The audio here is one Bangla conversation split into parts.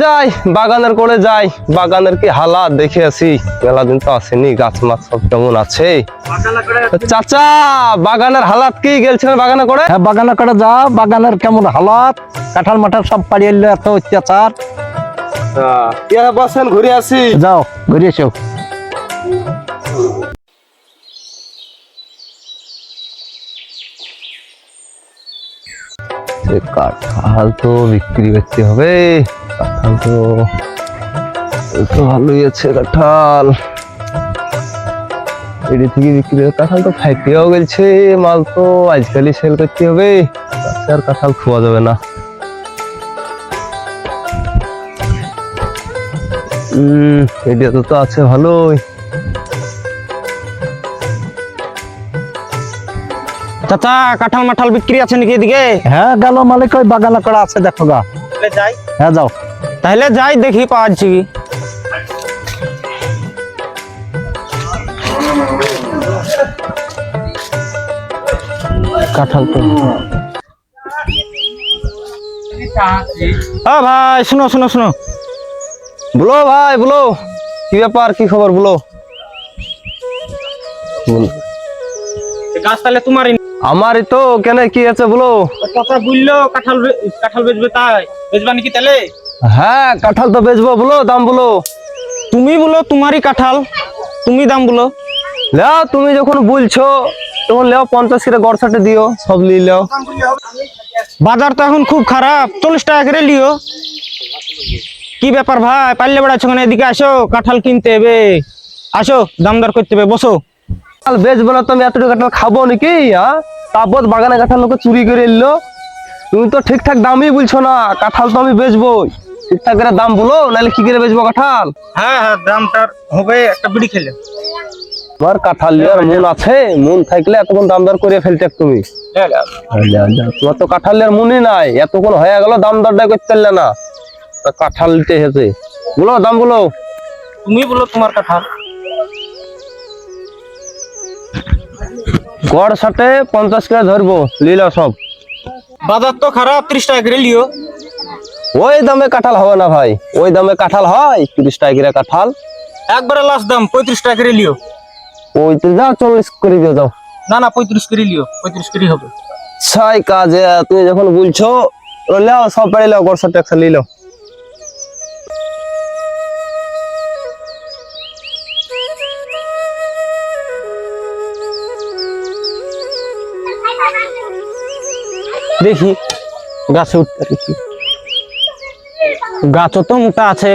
যাই বাগানের করে যাই। বাগানের কি হালাত দেখে আসি। মেলা দিন তো আসেনি গাছ মাছ সব কেমন আছে? চাচা বাগানের হালাত কি? গেলছিলেন বাগানে করে হ্যাঁ বাগানে করে যা বাগানের কেমন হালাত? কাঁঠাল মাঠাল সব পাড়িয়ে এলো এত অত্যাচার। বসেন ঘুরে আসি। যাও ঘুরে এসো। কাঁঠাল তো বিক্রি করতে হবে। তো তো ভালোই আছে কাঁঠাল। এটি থেকে বিক্রি কাঁঠাল তো গেছে মাল তো আজকালই সেল করতে হবে। আর কাঁঠাল যাবে না। হম এটা তো আছে ভালোই। চাচা কাঁঠাল মাঠাল বিক্রি আছে নাকি এদিকে? হ্যাঁ গেল মালিক ওই বাগানে করা আছে দেখো গা। যাই। হ্যাঁ যাও তাহলে যাই দেখি পাওয়া যাচ্ছে কি কাঁঠাল তো ও ভাই শুনো শুনো শুনো বলো ভাই বলো কি ব্যাপার কি খবর বলো বলো। গাছ তাহলে তোমারই আমারই তো কেন কি আছে বলো? কথা বলল কাঁঠাল কাঁঠাল বেচবে তাই। বেচবা নাকি তাহলে হ্যাঁ কাঁঠাল তো বেচবো বলো দাম বলো। তুমি বলো তোমারই কাঁঠাল। তুমি দাম বলো। লেও তুমি যখন বলছো তখন লেও পঞ্চাশ কিলো গড় সাটে দিও সব নিয়ে লেও। বাজার তো এখন খুব খারাপ চল্লিশ টাকা করে লিও। কি ব্যাপার ভাই পারলে বেড়াচ্ছ এদিকে আসো কাঁঠাল কিনতে হবে। আসো দাম দর করতে হবে বসো। কাঁঠাল বেচবো না তুমি এতটুকু কাঁঠাল খাব নাকি হ্যাঁ? বাগানে কাঁঠাল লোকে চুরি করে এলো। তুমি তো ঠিকঠাক দামই বলছো না কাঁঠাল তো আমি ঠিকঠাক করে দাম বলো নাহলে কি করে বেচবো কাঁঠাল? হ্যাঁ হ্যাঁ দামটার হবে একটা বিড়ি খেলে। তোমার কাঁঠাল লিয়ার মন আছে? মন থাকলে এতক্ষণ দাম দর করে ফেলতে তুমি। তোমার তো কাঁঠালের মনই নাই। এতক্ষণ হয়ে গেল দাম দরটা করতে পারলে না। কাঁঠাল নিতে এসেছে বলো দাম বলো। তুমি বলো তোমার কাঁঠাল। গড় সাথে পঞ্চাশ করে ধরবো লিলো সব। বাজার তো খারাপ ত্রিশ টাকা করে লিও। ওই দামে কাঁঠাল হবে না ভাই ওই দামে কাঁঠাল হয় তিরিশ টাকা করে কাঁঠাল। একবারে লাস্ট দাম পঁয়ত্রিশ টাকা করে লিও। ওই তো যাও চল্লিশ করে দিয়ে দাও না না পঁয়ত্রিশ করে লিও পঁয়ত্রিশ করে হবে। ছাই কাজে তুমি যখন বলছো লেও সব পেড়ে লেও গড় সাথে একসাথে লিলো। দেখি গাছে উঠতে দেখি গাছও তো মোটা আছে।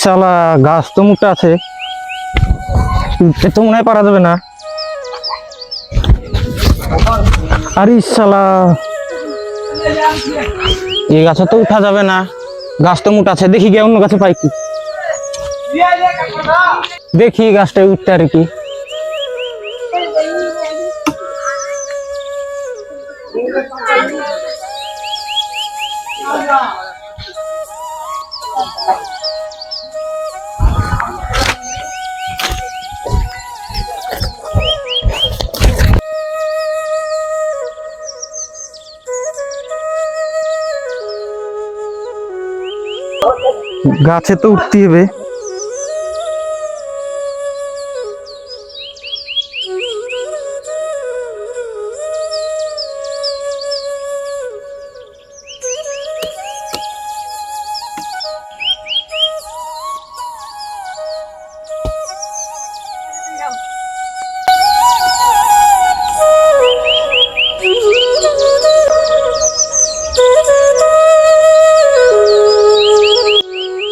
শালা গাছ তো মোটা আছে। উঠতে তো মনে হয় পারা যাবে না। আরে শালা এই গাছে তো উঠা যাবে না। গাছ তো মোটা আছে, দেখি গিয়ে অন্য গাছে পাই কি। দেখি গাছটা উঠতে আর কি। গাছে তো উঠতে হবে।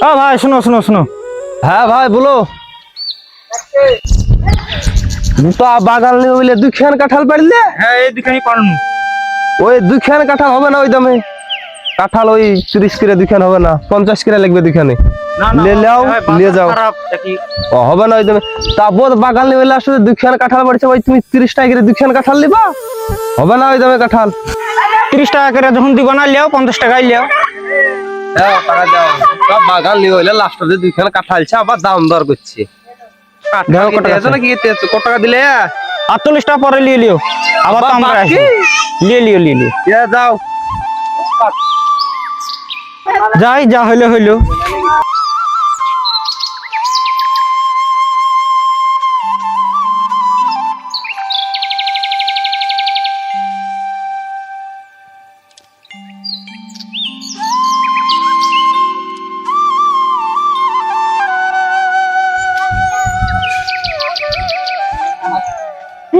ও ভাই শোনো শোনো শোনো। হ্যাঁ ভাই বলো। তো বাগান দুখান কাঁঠাল পারলে হ্যাঁ পারনু। ওই দুখান কাঁঠাল হবে না ওই দামে। কাঁঠাল ওই তিরিশ কিলো দুখান হবে না পঞ্চাশ কিলো লাগবে দুখানে যাও। ও হবে না ওই দামে। তারপর বাগান নিয়ে বলে আসলে দুখান কাঁঠাল বাড়ছে তুমি তিরিশ টাকা করে দুখান কাঁঠাল নিবা? হবে না ওই দামে কাঁঠাল। তিরিশ টাকা করে যখন দিবা না লিও পঞ্চাশ টাকায় লিও হ্যাঁ দাও সব বাগান নিয়ে হইলে লাস্টে দুইখানে কাঁঠালছে আবার দাম দর করছে। কত টাকা দিলে? আটচল্লিশ টাকা পরে লিয়ে লিও আবার তো আমরা আসি লিও নিয়ে লিও যাও। যাই যা হইল হইল।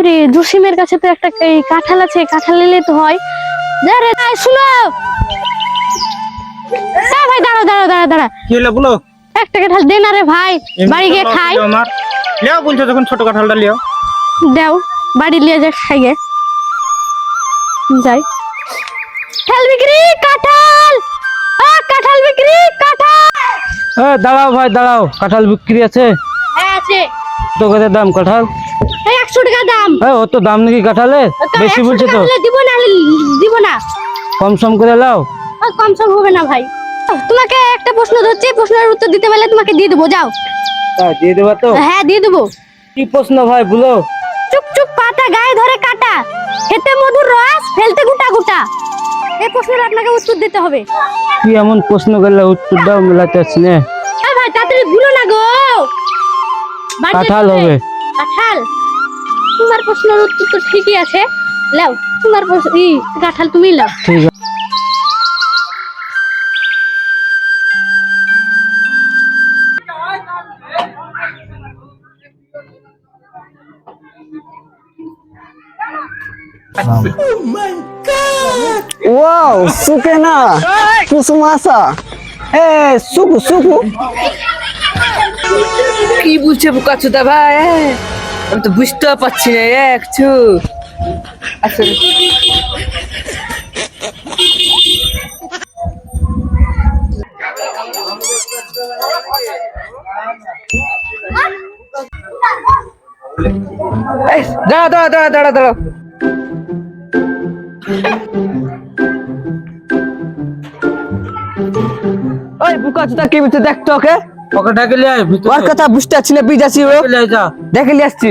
রে জসিমের কাছে তো একটা কাঁঠাল আছে কাঁঠাল নিলে তো হয়। যা রে শুনো। হ্যাঁ ভাই দাঁড়াও দাঁড়াও দাঁড়া দাঁড়া কি হলো বলো? একটা কাঁঠাল দে না রে ভাই বাড়ি গিয়ে খাই। আমার। লিও বলছো যখন ছোট কাঁঠালটা লিও। দাও বাড়ি নিয়ে যা খাই গে। যাই। কাঁঠাল বিক্রি কাঁঠাল! আ কাঁঠাল বিক্রি কাঁঠাল! এ দাঁড়াও ভাই দাঁড়াও। কাঁঠাল বিক্রি আছে। হ্যাঁ আছে। তো কত দাম কাঁঠাল? একশো টাকা দাম। ও তো দাম নাকি কাঁঠালে বেশি বলছে তো। দিব না দিব না। কম সম করে লাও। কম সম হবে না ভাই। তোমাকে একটা প্রশ্ন ধরছি প্রশ্নের উত্তর দিতে পারলে তোমাকে দিয়ে দেবো যাও। দিয়ে দেবা তো? হ্যাঁ দিয়ে দেবো। কি প্রশ্ন ভাই বলো। চুপ চুপ পাতা গায়ে ধরে কাটা। খেতে মধুর রস ফেলতে গুটা গুটা। এই প্রশ্নের আপনাকে উত্তর দিতে হবে। কি এমন প্রশ্ন করলে উত্তর দাও মেলাতে আসছি না। ভাই তাড়াতাড়ি ভুলো না গো। কাঁঠাল হবে। কাঁঠাল। তোমার প্রশ্নের উত্তর তো ঠিকই আছে। লাও তোমার প্রশ্ন ই কাঁঠাল তুমি লাও। ঠিক আছে। ওয়াও সুকে না কুসুমাসা এ সুকু সুকু কি বলছে বোকাচোদা ভাই? আমি তো বুঝতে পারছি না একটু আসলে দাঁড়া দাঁড়া দাঁড়া দাঁড়া দাঁড়া ওই বোকাচোদা কি বলছে, দেখ তো ওকে ওকে ডাকে লিয়ে আয় ভিতরে ওর কথা বুঝতে পারছি না বিজাছি ও লিয়ে আয় যা। দেখে নিয়ে আসছি।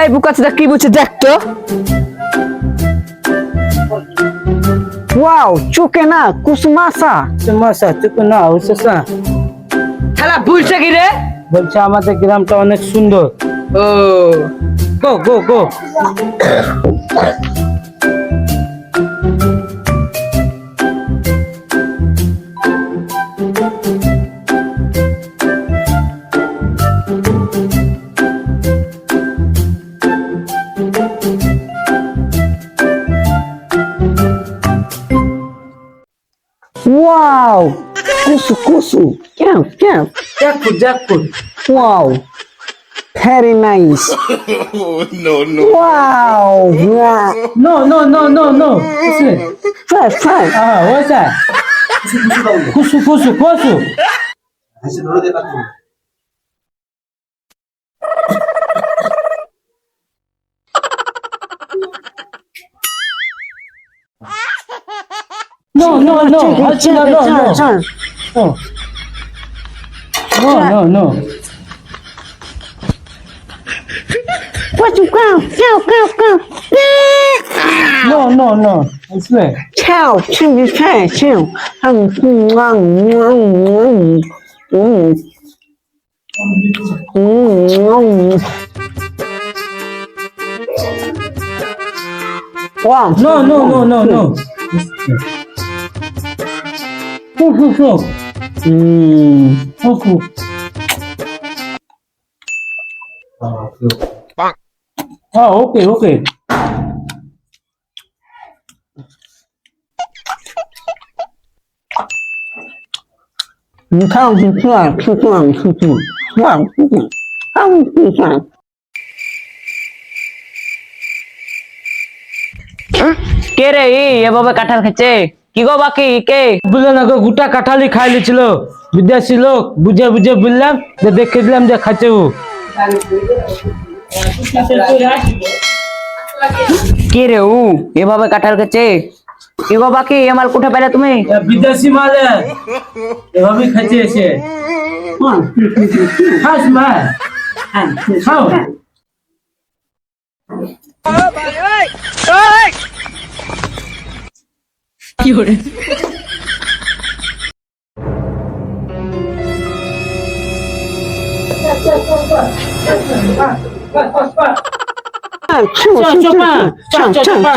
এই বুকাচোদা কি বলছে দেখ তো। ওয়াও চুকে না কুসুমাসা। মাসা চুপ না হইছে খেলা বুঝছে কি রে? বলছে আমাদের গ্রামটা অনেক সুন্দর। Oh go go go wow কুসু কুসু ক্যাম ক্যাম Very nice. oh, no, no. Wow. wow. No, no, no, no, no. Try, try. Ah, what's that? Kusu, kusu, kusu. No, no, no. Hachina, no, no. No, no, no. What you go? Go, go, go. No, no, no. I swear. Chào, chào, chào, chào. Ăn, ăn, ăn, ăn, ăn. Wow. No, no, no, no, no. Go, go, go. Mm. Go, go. Ah, go. হ্যাঁ ওকে ওকে খাও খেয়ে খেতাম খেতাম খাও খেতাম খাও কে রে এভাবে কাঁঠাল খেছে কি গো বাকি কে? বুঝলে না গো গোটা কাঁঠালি খাই লিছিল বিদেশি লোক বুঝে বুঝে বললাম যে দেখে দিলাম যে খাচ্ছে ও। কে রে উ? এভাবে কাঁঠাল খাচ্ছে? এ বাবা কে এ মাল কোঠা পেলে তুমি? বিদেশি মাল এভাবে খাইছে এসে। খাস মা। খাও। ছু ছু চপা